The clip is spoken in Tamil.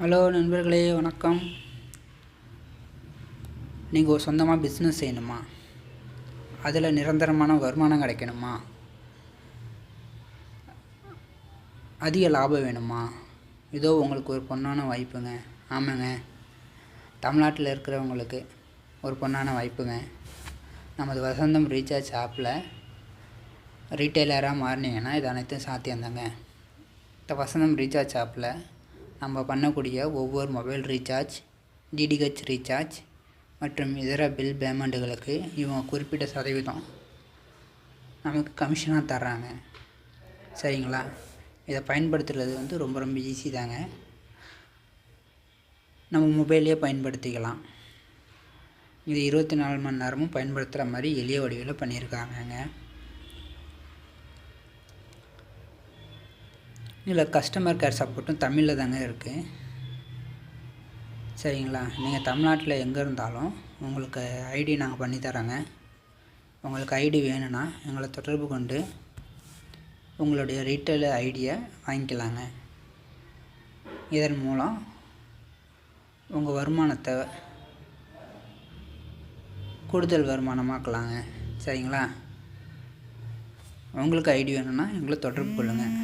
ஹலோ நண்பர்களே வணக்கம். நீங்கள் ஒரு சொந்தமாக பிஸ்னஸ் செய்யணுமா? அதில் நிரந்தரமான வருமானம் கிடைக்கணுமா? அதிக லாபம் வேணுமா? இதோ உங்களுக்கு ஒரு பொண்ணான வாய்ப்புங்க. ஆமாங்க. தமிழ்நாட்டில் இருக்கிறவங்களுக்கு ஒரு பொண்ணான வாய்ப்புங்க. நமது வசந்தம் ரீசார்ஜ் ஆப்பில் ரீட்டைலராக மாறினீங்கன்னா இது அனைத்தும் சாத்தியம்தாங்க. இந்த வசந்தம் ரீசார்ஜ் ஆப்பில் நம்ம பண்ணக்கூடிய ஒவ்வொரு மொபைல் ரீசார்ஜ் டிடிஹெச் ரீசார்ஜ் மற்றும் இதர பில் பேமெண்ட்டுகளுக்கு இவங்க குறிப்பிட்ட சதவீதம் நமக்கு கமிஷனாக தர்றாங்க. சரிங்களா? இதை பயன்படுத்துறது வந்து ரொம்ப ரொம்ப ஈஸி தாங்க. நம்ம மொபைல்லையே பயன்படுத்திக்கலாம். இது இருபத்தி நாலு மணி நேரமும் பயன்படுத்துகிற மாதிரி எளிய வடிவில் பண்ணியிருக்காங்கங்க. இதில் கஸ்டமர் கேர் சப்போர்ட்டும் தமிழில் தாங்க இருக்குது சரிங்களா? நீங்கள் தமிழ்நாட்டில் எங்கே இருந்தாலும் உங்களுக்கு ஐடி நாங்கள் பண்ணி தரோங்க உங்களுக்கு ஐடி வேணும்னா எங்களை தொடர்பு கொண்டு உங்களுடைய ரீட்டைல் ஐடியை வாங்கிக்கலாங்க. இதன் மூலம் உங்கள் வருமானத்தை கூடுதல் வருமானமாக்கலாங்க. சரிங்களா? உங்களுக்கு ஐடியா வேணும்னா எங்களை தொடர்பு கொள்ளுங்கள்